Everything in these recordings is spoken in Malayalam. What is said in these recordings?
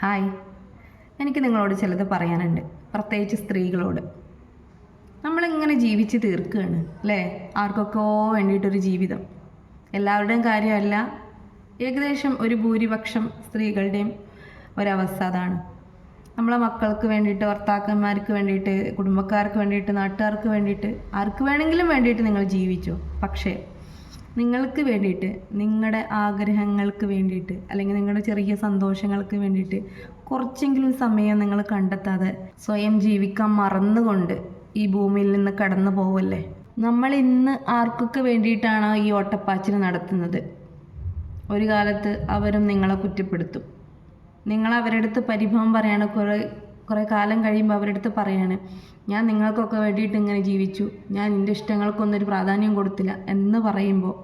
ഹായ്. എനിക്ക് നിങ്ങളോട് ചിലത് പറയാനുണ്ട്. പ്രത്യേകിച്ച് സ്ത്രീകളോട്. നമ്മളിങ്ങനെ ജീവിച്ച് തീർക്കുകയാണ് അല്ലേ? ആർക്കൊക്കെയോ വേണ്ടിയിട്ടൊരു ജീവിതം. എല്ലാവരുടെയും കാര്യമല്ല. ഏകദേശം ഒരു ഭൂരിപക്ഷം സ്ത്രീകളുടെയും ഒരവസ്ഥ അതാണ് നമ്മളെ മക്കൾക്ക് വേണ്ടിയിട്ട് ഭർത്താക്കന്മാർക്ക് വേണ്ടിയിട്ട് കുടുംബക്കാർക്ക് വേണ്ടിയിട്ട് നാട്ടുകാർക്ക് വേണ്ടിയിട്ട് ആർക്ക് വേണമെങ്കിലും വേണ്ടിയിട്ട് നിങ്ങൾ ജീവിച്ചു. പക്ഷേ നിങ്ങൾക്ക് വേണ്ടിയിട്ട് നിങ്ങളുടെ ആഗ്രഹങ്ങൾക്ക് വേണ്ടിയിട്ട് അല്ലെങ്കിൽ നിങ്ങളുടെ ചെറിയ സന്തോഷങ്ങൾക്ക് വേണ്ടിയിട്ട് കുറച്ചെങ്കിലും സമയം നിങ്ങൾ കണ്ടെത്താതെ സ്വയം ജീവിക്കാൻ മറന്നുകൊണ്ട് ഈ ഭൂമിയിൽ നിന്ന് കടന്നു പോവല്ലേ? നമ്മൾ ഇന്ന് ആർക്കൊക്കെ വേണ്ടിയിട്ടാണ് ഈ ഓട്ടപ്പാച്ചിൽ നടത്തുന്നത്? ഒരു കാലത്ത് അവരും നിങ്ങളെ കുറ്റപ്പെടുത്തും. നിങ്ങൾ അവരെടുത്ത് പരിഭവം പറയാണ് കുറേ കുറേ കാലം കഴിയുമ്പോൾ അവരുടെ അടുത്ത് പറയാണ് ഞാൻ നിങ്ങൾക്കൊക്കെ വേണ്ടിയിട്ട് ഇങ്ങനെ ജീവിച്ചു. ഞാൻ എന്റെ ഇഷ്ടങ്ങൾക്കൊന്നും ഒരു പ്രാധാന്യം കൊടുത്തില്ല എന്ന് പറയുമ്പോൾ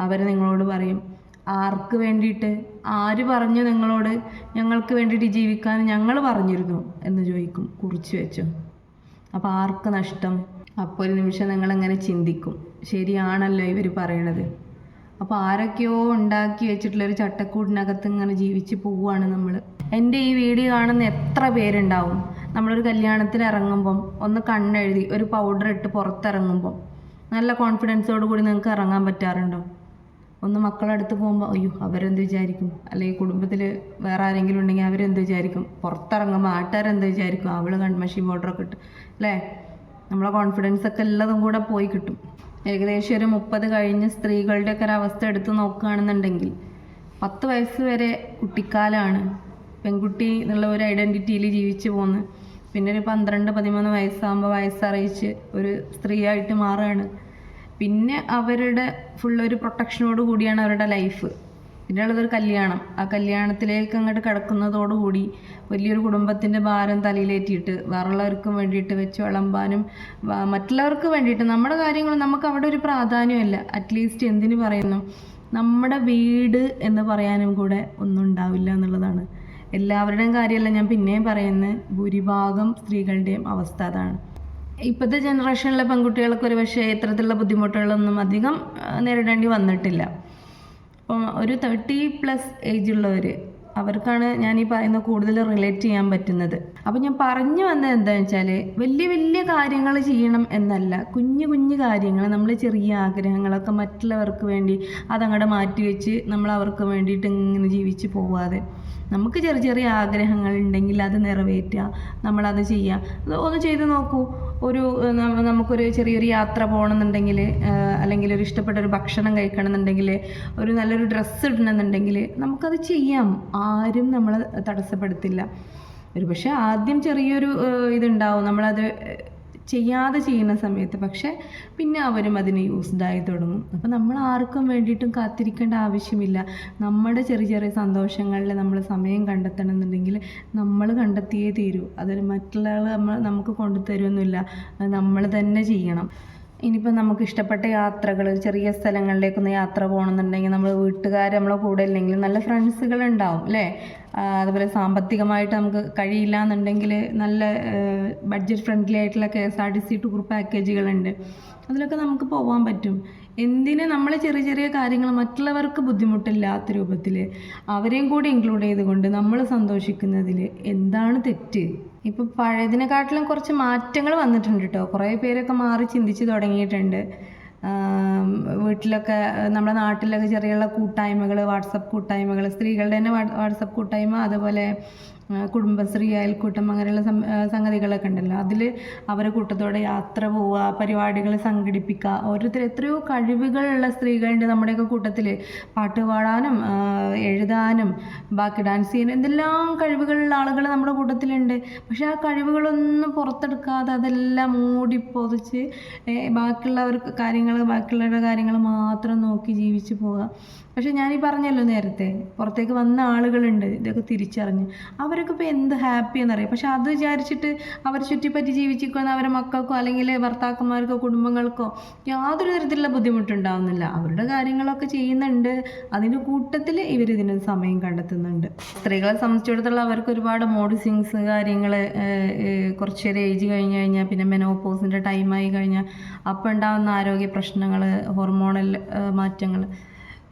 അവർ നിങ്ങളോട് പറയും ആർക്ക് വേണ്ടിയിട്ട്? ആര് പറഞ്ഞു നിങ്ങളോട് ഞങ്ങൾക്ക് വേണ്ടിയിട്ട് ജീവിക്കാൻ ഞങ്ങൾ പറഞ്ഞിരുന്നു? എന്ന് ചോദിക്കും കുറിച്ച് വെച്ചു. അപ്പോൾ ആർക്ക് നഷ്ടം? അപ്പോൾ ഒരു നിമിഷം നിങ്ങളെങ്ങനെ ചിന്തിക്കും? ശരിയാണല്ലോ ഇവർ പറയണത്. അപ്പോൾ ആരൊക്കെയോ ഉണ്ടാക്കി വെച്ചിട്ടുള്ളൊരു ചട്ടക്കൂടിനകത്ത് ഇങ്ങനെ ജീവിച്ച് പോവുകയാണ് നമ്മൾ എന്റെ ഈ വീഡിയോ കാണുന്ന എത്ര പേരുണ്ടാവും? നമ്മളൊരു കല്യാണത്തിന് ഇറങ്ങുമ്പം ഒന്ന് കണ്ണെഴുതി ഒരു പൗഡർ ഇട്ട് പുറത്തിറങ്ങുമ്പം. നല്ല കോൺഫിഡൻസോട് കൂടി നിങ്ങൾക്ക് ഇറങ്ങാൻ പറ്റാറുണ്ടോ? ഒന്ന് മക്കളടുത്ത് പോകുമ്പോൾ അയ്യോ അവരെന്ത് വിചാരിക്കും? അല്ലെങ്കിൽ കുടുംബത്തിൽ വേറെ ആരെങ്കിലും ഉണ്ടെങ്കിൽ അവരെന്ത് വിചാരിക്കും? പുറത്തിറങ്ങുമ്പോൾ ആട്ടുകാരെന്ത് വിചാരിക്കും? അവൾ കൺമഷി ബോർഡറൊക്കെ ഇട്ട്. അല്ലേ? നമ്മളെ കോൺഫിഡൻസ് ഒക്കെ എല്ലാതും കൂടെ പോയി കിട്ടും. ഏകദേശം ഒരു മുപ്പത് കഴിഞ്ഞ സ്ത്രീകളുടെയൊക്കെ ഒരു അവസ്ഥ എടുത്ത് നോക്കുകയാണെന്നുണ്ടെങ്കിൽ പത്ത് വയസ്സ് വരെ കുട്ടിക്കാലാണ് പെൺകുട്ടി എന്നുള്ള ഒരു ഐഡന്റിറ്റിയിൽ ജീവിച്ചു പോന്ന്. പിന്നെ ഒരു പന്ത്രണ്ട് പതിമൂന്ന് വയസ്സാകുമ്പോൾ വയസ്സറിയിച്ച് ഒരു സ്ത്രീയായിട്ട് മാറുകയാണ്. പിന്നെ അവരുടെ ഫുൾ ഒരു പ്രൊട്ടക്ഷനോട് കൂടിയാണ് അവരുടെ ലൈഫ് പിന്നെ ഉള്ളതൊരു കല്യാണം. ആ കല്യാണത്തിലേക്ക് അങ്ങോട്ട് കിടക്കുന്നതോടുകൂടി വലിയൊരു കുടുംബത്തിന്റെ ഭാരം തലയിലേറ്റിയിട്ട് വേറുള്ളവർക്കും വേണ്ടിയിട്ട് വെച്ച് വിളമ്പാനും മറ്റുള്ളവർക്ക് വേണ്ടിയിട്ട് നമ്മുടെ കാര്യങ്ങൾ നമുക്ക് അവിടെ ഒരു പ്രാധാന്യമില്ല. അറ്റ്ലീസ്റ്റ് എന്തിനു പറയുന്നു? നമ്മുടെ വീട് എന്ന് പറയാനും കൂടെ ഒന്നും ഉണ്ടാവില്ല എന്നുള്ളതാണ്. എല്ലാവരുടെയും കാര്യമല്ല ഞാൻ പിന്നെയും പറയുന്നത്. ഭൂരിഭാഗം സ്ത്രീകളുടെയും അവസ്ഥ അതാണ്. ഇപ്പോഴത്തെ ജനറേഷനിലെ പെൺകുട്ടികൾക്ക് ഒരു പക്ഷേ ഇത്തരത്തിലുള്ള ബുദ്ധിമുട്ടുകളൊന്നും അധികം നേരിടേണ്ടി വന്നിട്ടില്ല. അപ്പം ഒരു തേർട്ടി പ്ലസ് ഏജ് ഉള്ളവർ അവർക്കാണ് ഞാൻ ഈ പറയുന്ന കൂടുതൽ റിലേറ്റ് ചെയ്യാൻ പറ്റുന്നത്. അപ്പം ഞാൻ പറഞ്ഞു വന്നത് എന്താണെന്ന് വെച്ചാൽ വലിയ വലിയ കാര്യങ്ങൾ ചെയ്യണം എന്നല്ല. കുഞ്ഞു കുഞ്ഞു കാര്യങ്ങൾ നമ്മൾ ചെറിയ ആഗ്രഹങ്ങളൊക്കെ മറ്റുള്ളവർക്ക് വേണ്ടി അതങ്ങോട്ട് മാറ്റി വെച്ച് നമ്മൾ അവർക്ക് വേണ്ടിയിട്ട് ഇങ്ങനെ ജീവിച്ച് പോവാതെ. നമുക്ക് ചെറിയ ചെറിയ ആഗ്രഹങ്ങൾ ഉണ്ടെങ്കിൽ അത് നിറവേറ്റുക നമ്മളത് ചെയ്യുക. ഒന്ന് ചെയ്ത് നോക്കൂ. ഒരു നമുക്കൊരു ചെറിയൊരു യാത്ര പോകണമെന്നുണ്ടെങ്കിൽ അല്ലെങ്കിൽ ഒരു ഇഷ്ടപ്പെട്ട ഒരു ഭക്ഷണം കഴിക്കണമെന്നുണ്ടെങ്കിൽ ഒരു നല്ലൊരു ഡ്രസ്സ് ഇടണമെന്നുണ്ടെങ്കിൽ നമുക്കത് ചെയ്യാം. ആരും നമ്മളെ തടസ്സപ്പെടുത്തില്ല. ഒരു പക്ഷേ ആദ്യം ചെറിയൊരു ഇതുണ്ടാവും. നമ്മളത് ചെയ്യാതെ ചെയ്യുന്ന സമയത്ത് പക്ഷേ പിന്നെ അവരും അതിന് ആയി തുടങ്ങും. അപ്പോൾ നമ്മൾ ആർക്കും വേണ്ടിയിട്ടും കാത്തിരിക്കേണ്ട ആവശ്യമില്ല. നമ്മുടെ ചെറിയ ചെറിയ സന്തോഷങ്ങളിൽ നമ്മൾ സമയം കണ്ടെത്തണം എന്നുണ്ടെങ്കിൽ നമ്മൾ കണ്ടെത്തിയേ തീരൂ. അതൊരു മറ്റുള്ള നമ്മൾ നമുക്ക് കൊണ്ടുതരുമൊന്നുമില്ല നമ്മൾ തന്നെ ചെയ്യണം. ഇനിയിപ്പോൾ നമുക്ക് ഇഷ്ടപ്പെട്ട യാത്രകൾ ചെറിയ സ്ഥലങ്ങളിലേക്കൊന്ന് യാത്ര പോകണമെന്നുണ്ടെങ്കിൽ നമ്മൾ വീട്ടുകാർ നമ്മളെ കൂടെ ഇല്ലെങ്കിൽ നല്ല ഫ്രണ്ട്സുകൾ ഉണ്ടാവും അല്ലേ? അതുപോലെ സാമ്പത്തികമായിട്ട് നമുക്ക് കഴിയില്ല എന്നുണ്ടെങ്കിൽ നല്ല ബഡ്ജറ്റ് ഫ്രണ്ട്ലി ആയിട്ടുള്ള K S R T C tour പാക്കേജുകളുണ്ട് അതിലൊക്കെ നമുക്ക് പോകാൻ പറ്റും. എന്തിന് നമ്മൾ ചെറിയ ചെറിയ കാര്യങ്ങൾ മറ്റുള്ളവർക്ക് ബുദ്ധിമുട്ടില്ലാത്ത രൂപത്തിൽ അവരെയും കൂടി ഇൻക്ലൂഡ് ചെയ്തുകൊണ്ട് നമ്മൾ സന്തോഷിക്കുന്നതിൽ എന്താണ് തെറ്റ്? ഇപ്പം പഴയതിനെക്കാട്ടിലും കുറച്ച് മാറ്റങ്ങൾ വന്നിട്ടുണ്ട് കേട്ടോ കുറേ പേരൊക്കെ മാറി ചിന്തിച്ചു തുടങ്ങിയിട്ടുണ്ട്. വീട്ടിലൊക്കെ നമ്മുടെ നാട്ടിലൊക്കെ ചെറിയുള്ള കൂട്ടായ്മകൾ വാട്സപ്പ് കൂട്ടായ്മകൾ സ്ത്രീകളുടെ തന്നെ വാട്സപ്പ് കൂട്ടായ്മ അതുപോലെ കുടുംബശ്രീ അയൽക്കൂട്ടം അങ്ങനെയുള്ള സംഗതികളൊക്കെ ഉണ്ടല്ലോ. അതിൽ അവരെ കൂട്ടത്തോടെ യാത്ര പോവുക പരിപാടികൾ സംഘടിപ്പിക്കുക ഓരോരുത്തർ എത്രയോ കഴിവുകളുള്ള സ്ത്രീകളുണ്ട് നമ്മുടെയൊക്കെ കൂട്ടത്തിൽ പാട്ട് പാടാനും എഴുതാനും ബാക്കി ഡാൻസ് ചെയ്യാനും എന്തെല്ലാം കഴിവുകളുള്ള ആളുകൾ നമ്മുടെ കൂട്ടത്തിലുണ്ട്. പക്ഷെ ആ കഴിവുകളൊന്നും പുറത്തെടുക്കാതെ അതെല്ലാം മൂടി പൊതിച്ച് ഏ, ബാക്കിയുള്ളവർക്ക് കാര്യങ്ങൾ ബാക്കിയുള്ളവരുടെ കാര്യങ്ങൾ മാത്രം നോക്കി ജീവിച്ചു പോവുക. പക്ഷെ ഞാൻ ഈ പറഞ്ഞല്ലോ നേരത്തെ പുറത്തേക്ക് വന്ന ആളുകളുണ്ട് ഇതൊക്കെ തിരിച്ചറിഞ്ഞ്. അവരൊക്കെ ഇപ്പോൾ എന്ത് ഹാപ്പി എന്നറിയാം. പക്ഷെ അത് വിചാരിച്ചിട്ട് അവർ ചുറ്റിപ്പറ്റി ജീവിച്ചിരിക്കുന്ന അവരെ മക്കൾക്കോ അല്ലെങ്കിൽ ഭർത്താക്കന്മാർക്കോ കുടുംബങ്ങൾക്കോ യാതൊരു തരത്തിലുള്ള ബുദ്ധിമുട്ടുണ്ടാവുന്നില്ല. അവരുടെ കാര്യങ്ങളൊക്കെ ചെയ്യുന്നുണ്ട്. അതിന്റെ കൂട്ടത്തിൽ ഇവർ ഇതിന് സമയം കണ്ടെത്തുന്നുണ്ട്. സ്ത്രീകളെ സംബന്ധിച്ചിടത്തോളം അവർക്ക് ഒരുപാട് മോഡിസിങ്സ് കാര്യങ്ങൾ കാര്യങ്ങൾ കുറച്ചൊരു ഏജ് കഴിഞ്ഞ് കഴിഞ്ഞാൽ പിന്നെ മെനോപോസിന്റെ ടൈമായി കഴിഞ്ഞാൽ അപ്പം ഉണ്ടാകുന്ന ആരോഗ്യ പ്രശ്നങ്ങൾ ഹോർമോണൽ മാറ്റങ്ങൾ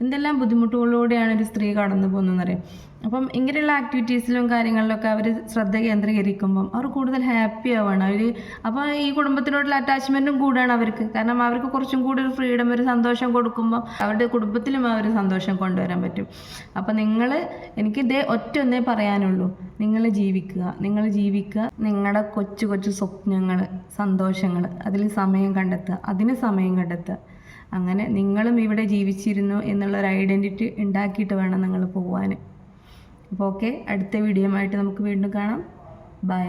എന്തെല്ലാം ബുദ്ധിമുട്ടുകളിലൂടെയാണ് ഒരു സ്ത്രീ കടന്നു പോകുന്നതെന്നറിയാം. അപ്പം ഇങ്ങനെയുള്ള ആക്ടിവിറ്റീസിലും കാര്യങ്ങളിലൊക്കെ അവർ ശ്രദ്ധ കേന്ദ്രീകരിക്കുമ്പം അവർ കൂടുതൽ ഹാപ്പി ആവുകയാണ് അവർ അപ്പം ഈ കുടുംബത്തിനോടുള്ള അറ്റാച്ച്മെന്റും കൂടുകയാണ് അവർക്ക്. കാരണം അവർക്ക് കുറച്ചും കൂടി ഒരു ഫ്രീഡം ഒരു സന്തോഷം കൊടുക്കുമ്പോൾ അവരുടെ കുടുംബത്തിലും ആ ഒരു സന്തോഷം കൊണ്ടുവരാൻ പറ്റും. അപ്പം നിങ്ങൾ എനിക്ക് ഇതേ ഒറ്റ ഒന്നേ പറയാനുള്ളൂ. നിങ്ങൾ ജീവിക്കുക. നിങ്ങൾ ജീവിക്കുക. നിങ്ങളുടെ കൊച്ചു കൊച്ചു സ്വപ്നങ്ങൾ സന്തോഷങ്ങൾ അതിൽ സമയം കണ്ടെത്തുക. അതിന് സമയം കണ്ടെത്തുക. അങ്ങനെ നിങ്ങളും ഇവിടെ ജീവിച്ചിരുന്നു എന്നുള്ള ഒരു ഐഡന്റിറ്റി ഉണ്ടാക്കിയിട്ട് വേണം നിങ്ങൾ പോകാൻ അപ്പോൾ ഓക്കെ അടുത്ത വീഡിയോ ആയിട്ട് നമുക്ക് വീണ്ടും കാണാം. ബൈ